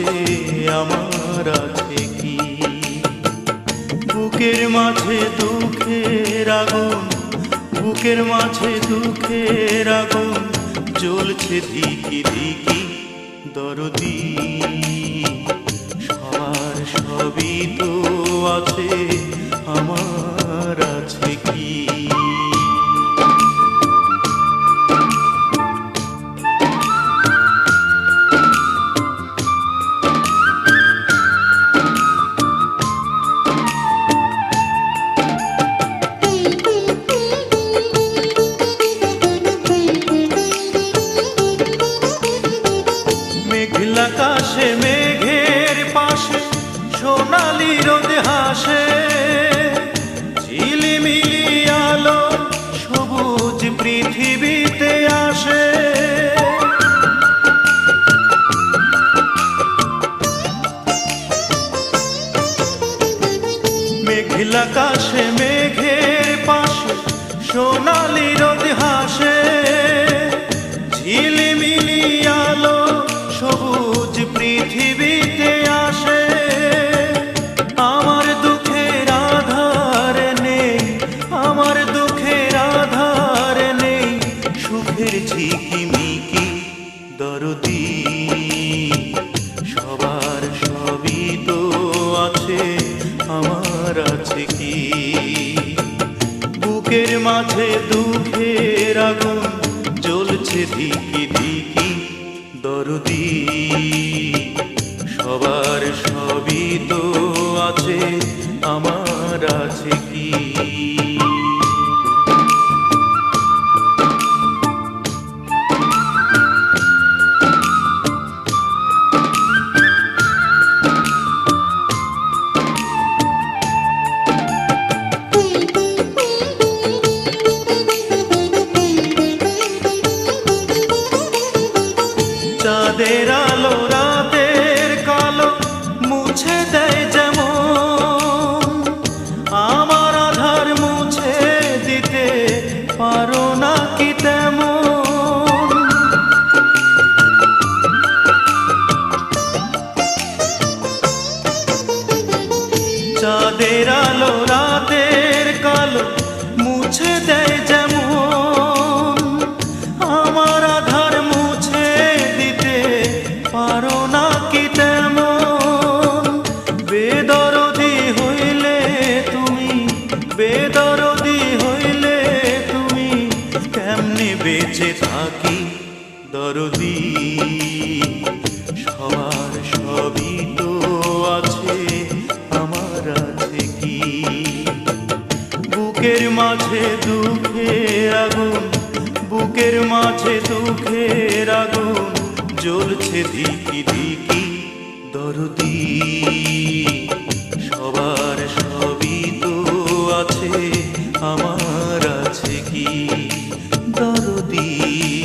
আছে, আমার আছে কি? বুকের মাঝে দুঃখের আগুন, বুকের মাঝে দুঃখের আগুন, জ্বলছে দিকি দিকি দরদি। সবার সবই তো আছে। হাসে ঝিলিমিলি আলো সবুজ পৃথিবীতে আসে। মেঘলা কাশে মেঘের পাশে সোনালি রোদ হাসে। ঝিলিমিলি আলো ঝিকিমিকি দরদি, সবার সবই তো আছে, আমার আছে কি? বুকের মাঝে দুঃখের আগুন জ্বলছে ধিকি ধিকি দরদি, সবার সবই তো আছে, আমার আছে কি? চাঁদের বেদরদি হইলে তুমি কেমনে বেঁচে থাকি? দরদি, সবার সবই তো আছে, আমার আছে কি? বুকের মাঝে দুঃখের আগুন, বুকের মাঝে দুঃখের আগুন, জ্বলছে ধিকি ধিকি। দরদি, সবার সবই তো পাশে আমার আছে কি দরদী?